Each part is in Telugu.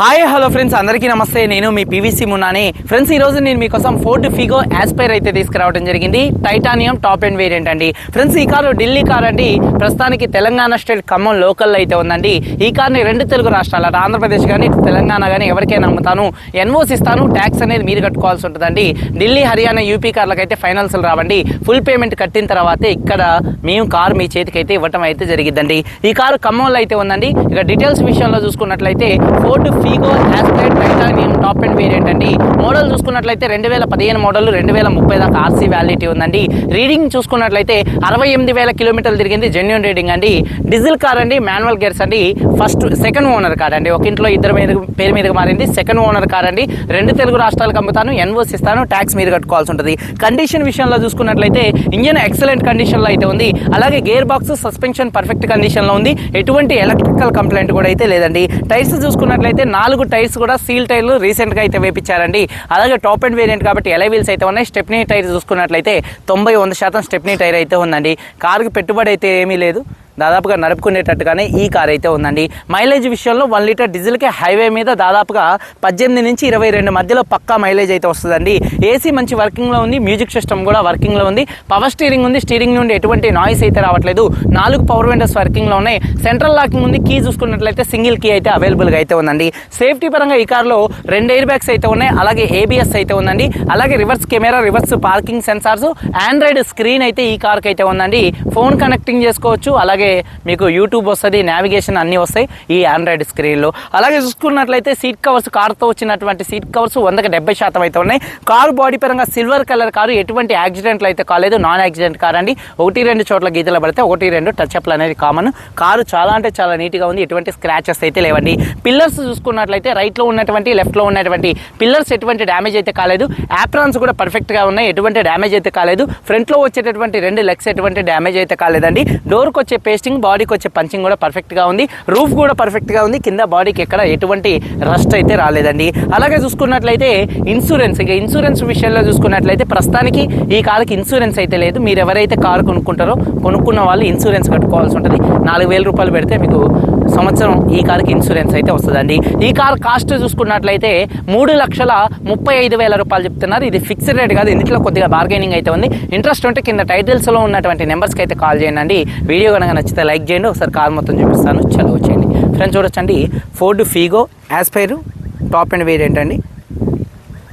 Hi hello friends. అందరికీ నమస్తే. నేను మీ పీవీసీ మున్నాని. ఫ్రెండ్స్ ఈ రోజు నేను మీకోసం ఫోర్డ్ ఫిగో యాస్పైర్ అయితే తీసుకురావడం జరిగింది. టైటానియం టాప్ అండ్ వేరియంట్ అండి. ఫ్రెండ్స్ ఈ కారు ఢిల్లీ కార్ అండి. ప్రస్తుతానికి తెలంగాణ స్టేట్ ఖమ్మం లోకల్ అయితే ఉందండి. ఈ కార్ని రెండు తెలుగు రాష్ట్రాలు అటు ఆంధ్రప్రదేశ్ కానీ తెలంగాణ కానీ ఎవరికైనా అమ్ముతాను. ఎన్ఓసి ఇస్తాను. ట్యాక్స్ అనేది మీరు కట్టుకోవాల్సి ఉంటుందండి. ఢిల్లీ హర్యానా యూపీ కార్లకు అయితే ఫైనల్స్ రావండి. ఫుల్ పేమెంట్ కట్టిన తర్వాత ఇక్కడ మేము కారు మీ చేతికి అయితే ఇవ్వటం అయితే జరిగిద్దండి. ఈ కారు ఖమ్మంలో అయితే ఉందండి. ఇక డీటెయిల్స్ విషయంలో చూసుకున్నట్లయితే Ford Figo Aspire titanium top and variant అండి. మోడల్ చూసుకున్నట్లయితే రెండు వేల పదిహేను మోడల్ రెండు వేల ముప్పై దాకా ఆర్సీ వ్యాలిటీ ఉందండి. రీడింగ్ చూసుకున్నట్లయితే అరవై ఎనిమిది వేల కిలోమీటర్లు తిరిగింది జెన్యున్ రీడింగ్ అండి. డీజిల్ కార్ అండి మాన్యువల్ గేర్స్ అండి. ఫస్ట్ సెకండ్ ఓనర్ కార్ అండి. ఒక ఇంట్లో ఇద్దరు మీద పేరు మీదకి మారింది. సెకండ్ ఓనర్ కార్ అండి. రెండు తెలుగు రాష్ట్రాలకు అమ్ముతాను ఎన్ఓసి ఇస్తాను ట్యాక్స్ మీరు కట్టుకోవాల్సి ఉంటుంది. కండిషన్ విషయంలో చూసుకున్నట్లయితే ఇంజన్ ఎక్సలెంట్ కండిషన్లో అయితే ఉంది. అలాగే గేర్ బాక్స్ సస్పెన్షన్ పర్ఫెక్ట్ కండిషన్లో ఉంది. ఎటువంటి ఎలక్ట్రికల్ కంప్లైంట్ కూడా అయితే లేదండి. టైర్స్ చూసుకున్నట్లయితే నాలుగు టైర్స్ కూడా సీల్ టైర్లు రీసెంట్గా అయితే వేపించారండి. అలాగే టాప్ అండ్ వేరియంట్ కాబట్టి ఎలై వీల్స్ అయితే ఉన్నాయి. స్టెప్నీ టైర్ చూసుకున్నట్లయితే తొంభై వంద శాతం స్టెప్నీ టైర్ అయితే ఉందండి. కారుకి పెట్టుబడి అయితే ఏమీ లేదు. దాదాపుగా నడుపుకునేటట్టుగానే ఈ కార్ అయితే ఉందండి. మైలేజ్ విషయంలో వన్ లీటర్ డీజిల్కి హైవే మీద దాదాపుగా పద్దెనిమిది నుంచి ఇరవై రెండు మధ్యలో పక్కా మైలేజ్ అయితే వస్తుందండి. ఏసీ మంచి వర్కింగ్లో ఉంది మ్యూజిక్ సిస్టమ్ కూడా వర్కింగ్లో ఉంది. పవర్ స్టీరింగ్ ఉంది స్టీరింగ్ నుండి ఎటువంటి నాయిస్ అయితే రావట్లేదు. నాలుగు పవర్ విండోస్ వర్కింగ్లో ఉన్నాయి. సెంట్రల్ లాకింగ్ ఉంది కీ చూసుకున్నట్లయితే సింగిల్ కీ అయితే అవైలబుల్గా అయితే ఉందండి. సేఫ్టీ పరంగా ఈ కార్లో రెండు ఎయిర్ బ్యాగ్స్ అయితే ఉన్నాయి అలాగే ఏబిఎస్ అయితే ఉందండి. అలాగే reverse camera reverse parking sensors Android screen అయితే ఈ కార్కి అయితే ఉందండి. ఫోన్ కనెక్టింగ్ చేసుకోవచ్చు అలాగే మీకు యూట్యూబ్ వస్తుంది నావిగేషన్ అన్నీ వస్తాయి ఈ ఆండ్రాయిడ్ స్క్రీన్లో అలాగే చూసుకున్నట్లయితే సీట్ కవర్స్ కార్తో వచ్చినటువంటి సీట్ కవర్స్ వందకి డెబ్బై శాతం అయితే ఉన్నాయి. కారు బాడీ పరంగా సిల్వర్ కలర్ కారు ఎటువంటి యాక్సిడెంట్లు అయితే కాలేదు. నాన్ యాక్సిడెంట్ కార్ అండి. ఒకటి రెండు చోట్ల గీతలు పడితే ఒకటి రెండు టచ్ అప్లు అనేది కామన్ కారు చాలా అంటే చాలా నీట్గా ఉంది. ఎటువంటి స్క్రాచెస్ అయితే లేవండి. పిల్లర్స్ చూసుకున్నట్లయితే రైట్లో ఉన్నటువంటి లెఫ్ట్లో ఉన్నటువంటి పిల్లర్స్ ఎటువంటి డ్యామేజ్ అయితే కాలేదు. యాప్రాన్స్ కూడా పర్ఫెక్ట్గా ఉన్నాయి. ఎటువంటి డ్యామేజ్ అయితే కాలేదు. ఫ్రంట్లో వచ్చేటటువంటి రెండు లెగ్స్ ఎటువంటి డ్యామేజ్ అయితే కాలేదండి. డోర్కి వచ్చే పేస్టింగ్ బాడీకి వచ్చే పంచింగ్ కూడా పర్ఫెక్ట్గా ఉంది. రూఫ్ కూడా పర్ఫెక్ట్గా ఉంది. కింద బాడీకి ఎక్కడ ఎటువంటి రస్ట్ అయితే రాలేదండి. అలాగే చూసుకున్నట్లయితే ఇన్సూరెన్స్ ఇక ఇన్సూరెన్స్ విషయంలో చూసుకున్నట్లయితే ప్రస్తుతానికి ఈ కారుకి ఇన్సూరెన్స్ అయితే లేదు. మీరు ఎవరైతే కారు కొనుక్కుంటారో కొనుక్కున్న వాళ్ళు ఇన్సూరెన్స్ కట్టుకోవాల్సి ఉంటుంది. నాలుగు వేల రూపాయలు పెడితే మీకు సంవత్సరం ఈ కార్కి ఇన్సూరెన్స్ అయితే వస్తుందండి. ఈ కార్ కాస్ట్ చూసుకున్నట్లయితే మూడు లక్షల ముప్పై ఐదు వేల రూపాయలు చెప్తున్నారు. ఇది ఫిక్స్డ్ రేట్ కాదు. ఇందులో కొద్దిగా బార్గెనింగ్ అయితే ఉంది. ఇంట్రెస్ట్ ఉంటే కింద టైటిల్స్లో ఉన్నటువంటి నెంబర్స్కి అయితే కాల్ చేయండి. వీడియో కనుక నచ్చితే లైక్ చేయండి ఒకసారి కార్ మొత్తం చూపిస్తాను చలో వచ్చేయండి ఫ్రెండ్స్ చూడొచ్చండి Ford Figo Aspire top and variant అండి.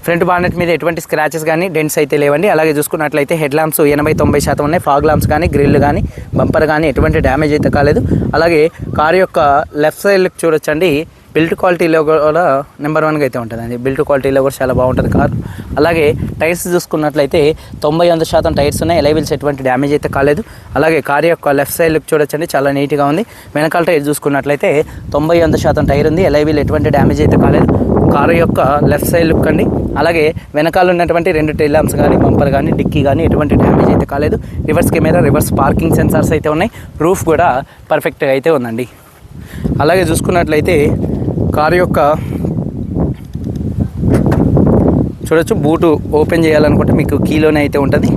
ఫ్రంట్ బానెట్ మీద ఎటువంటి స్క్రాచెస్ కానీ డెంట్స్ అయితే లేవండి. అలాగే చూసుకున్నట్లయితే హెడ్ ల్యాంప్స్ ఎనభై తొంభై శాతం ఉన్నాయి. ఫాగ్ ల్యాంప్స్ కానీ గ్రిల్ కానీ బంపర్ కానీ ఎటువంటి డ్యామేజ్ అయితే కాలేదు. అలాగే కారు యొక్క లెఫ్ట్ సైడ్ చూడొచ్చండి. బిల్ట్ క్వాలిటీలో కూడా నెంబర్ వన్గా అయితే ఉంటుందండి. బిల్ట్ క్వాలిటీలో కూడా చాలా బాగుంటుంది కార్. అలాగే టైర్స్ చూసుకున్నట్లయితే తొంభై వంద శాతం టైర్స్ ఉన్నాయి. ఎలైవిల్స్ ఎటువంటి డ్యామేజ్ అయితే కాలేదు. అలాగే కార్ యొక్క లెఫ్ట్ సైడ్ లుక్ చూడొచ్చండి. చాలా నీట్గా ఉంది. వెనకాల టైర్ చూసుకున్నట్లయితే తొంభై వంద శాతం టైర్ ఉంది. ఎలైవిల్ ఎటువంటి డ్యామేజ్ అయితే కాలేదు. కారు యొక్క లెఫ్ట్ సైడ్ లుక్ అండి. అలాగే వెనకాల ఉన్నటువంటి రెండు టైల్ కానీ బంపర్ కానీ డిక్కీ కానీ ఎటువంటి డ్యామేజ్ అయితే కాలేదు. Reverse camera reverse parking sensors అయితే ఉన్నాయి. రూఫ్ కూడా పర్ఫెక్ట్గా అయితే ఉందండి. అలాగే చూసుకున్నట్లయితే కారు యొక్క చూడొచ్చు బూటు ఓపెన్ చేయాలనుకుంటే మీకు కీలోనే అయితే ఉంటుంది.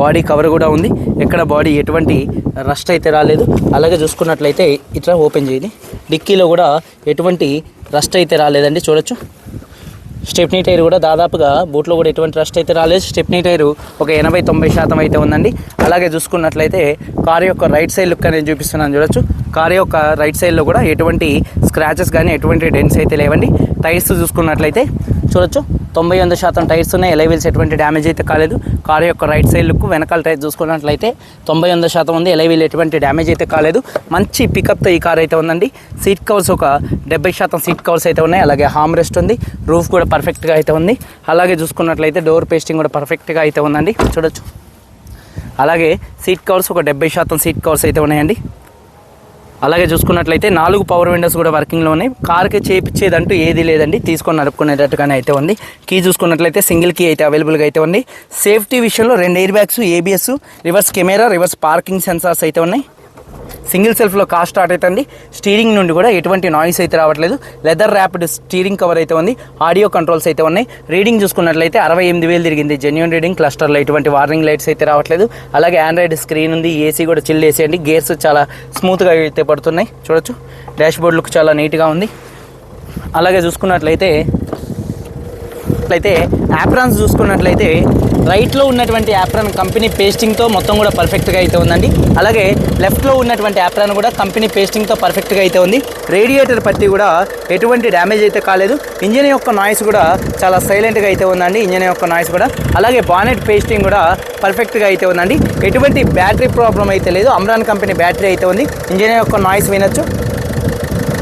బాడీ కవర్ కూడా ఉంది. ఎక్కడ బాడీ ఎటువంటి రస్ట్ అయితే రాలేదు. అలాగే చూసుకున్నట్లయితే ఇట్లా ఓపెన్ చేయండి. డిక్కీలో కూడా ఎటువంటి రస్ట్ అయితే రాలేదండి. చూడొచ్చు. స్టెప్నీ టైర్ కూడా దాదాపుగా బూట్లో కూడా ఎటువంటి రస్ట్ అయితే రాలేదు. స్టెప్నీ టైరు ఒక ఎనభై తొంభై శాతం అయితే ఉందండి. అలాగే చూసుకున్నట్లయితే కారు యొక్క రైట్ సైడ్ లుక్ అనేది చూపిస్తున్నాను చూడొచ్చు. కారు యొక్క రైట్ సైడ్లో కూడా ఎటువంటి స్క్రాచెస్ కానీ ఎటువంటి డెన్స్ అయితే లేవండి. టైర్స్ చూసుకున్నట్లయితే చూడొచ్చు. తొంభై వంద శాతం టైర్స్ ఉన్నాయి. ఎలైవిల్స్ ఎటువంటి డ్యామేజ్ అయితే కాలేదు. కారు యొక్క రైట్ సైడ్ లుక్ వెనకాల టైర్ చూసుకున్నట్లయితే తొంభై వంద శాతం ఉంది. ఎలైవిల్ ఎటువంటి డ్యామేజ్ అయితే కాలేదు. మంచి పికప్తో ఈ కార్ అయితే ఉందండి. సీట్ కవర్స్ ఒక డెబ్బై శాతం సీట్ కవర్స్ అయితే ఉన్నాయి. అలాగే హామ్ రెస్ట్ ఉంది. రూఫ్ కూడా పర్ఫెక్ట్గా అయితే ఉంది. అలాగే చూసుకున్నట్లయితే డోర్ పేస్టింగ్ కూడా పర్ఫెక్ట్గా అయితే ఉందండి. చూడొచ్చు. అలాగే సీట్ కవర్స్ ఒక డెబ్బై శాతం సీట్ కవర్స్ అయితే ఉన్నాయండి. అలాగే చూసుకున్నట్లయితే నాలుగు పవర్ విండోస్ కూడా వర్కింగ్లో ఉన్నాయి కార్కి చేయించేదంటూ ఏది లేదండి. తీసుకొని నడుపుకునేటట్టుగానే అయితే ఉంది. కీ చూసుకున్నట్లయితే సింగిల్ కీ అయితే అవైలబుల్గా అయితే ఉంది. సేఫ్టీ విషయంలో రెండు air bags ABS reverse camera reverse parking sensors అయితే ఉన్నాయి. సింగిల్ సెల్ఫ్లో కార్ స్టార్ట్ అవుతుంది స్టీరింగ్ నుండి కూడా ఎటువంటి నాయిస్ అయితే రావట్లేదు. లెదర్ ర్యాపిడ్ స్టీరింగ్ కవర్ అయితే ఉంది. ఆడియో కంట్రోల్స్ అయితే ఉన్నాయి. రీడింగ్ చూసుకున్నట్లయితే అరవై ఎనిమిది వేలు తిరిగింది. జెన్యున్ రీడింగ్ క్లస్టర్లో ఎటువంటి వార్నింగ్ లైట్స్ అయితే రావట్లేదు. అలాగే ఆండ్రాయిడ్ స్క్రీన్ ఉంది. ఏసీ కూడా చిల్ ఏసీ అండి గేర్స్ చాలా స్మూత్గా అయితే పడుతున్నాయి. చూడొచ్చు. డాష్ బోర్డ్ లుక్ చాలా నీట్గా ఉంది. అలాగే చూసుకున్నట్లయితే అయితే యాప్రాన్స్ చూసుకున్నట్లయితే రైట్లో ఉన్నటువంటి యాప్రాన్ కంపెనీ పేస్టింగ్తో మొత్తం కూడా పర్ఫెక్ట్గా అయితే ఉందండి. అలాగే లెఫ్ట్లో ఉన్నటువంటి యాప్రాన్ కూడా కంపెనీ పేస్టింగ్తో పర్ఫెక్ట్గా అయితే ఉంది. రేడియేటర్ పట్టి కూడా ఎటువంటి డ్యామేజ్ అయితే కాలేదు. ఇంజిన్ యొక్క నాయిస్ కూడా చాలా సైలెంట్గా అయితే ఉందండి. ఇంజిన్ యొక్క నాయిస్ కూడా. అలాగే బానెట్ పేస్టింగ్ కూడా పర్ఫెక్ట్గా అయితే ఉందండి. ఎటువంటి బ్యాటరీ ప్రాబ్లం అయితే లేదు. అమ్రాన్ కంపెనీ బ్యాటరీ అయితే ఉంది. ఇంజిన్ యొక్క నాయిస్ వినొచ్చు.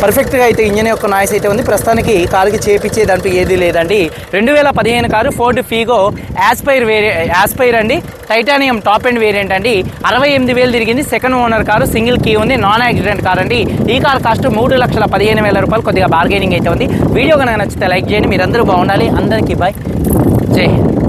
పర్ఫెక్ట్గా అయితే ఇంజన్ యొక్క నాయిస్ అయితే ఉంది. ప్రస్తుతానికి కారుకి దాంట్లో ఏది లేదండి. రెండు వేల పదిహేను కారు ఫోర్డ్ ఫీగో యాస్పైర్ వేరే యాస్పైర్ అండి. టైటానియం టాప్ అండ్ వేరియంట్ అండి. అరవై ఎనిమిది వేలు తిరిగింది. Second owner car single key ఉంది. నాన్ యాక్సిడెంట్ కార్ అండి. ఈ కార్ కాస్ట్ మూడు లక్షల పదిహేను వేల రూపాయలు కొద్దిగా బార్గెనింగ్ అయితే ఉంది. వీడియో కనుక నచ్చితే లైక్ చేయండి. మీరందరూ బాగుండాలి. అందరికీ బాయ్. జై హింద్.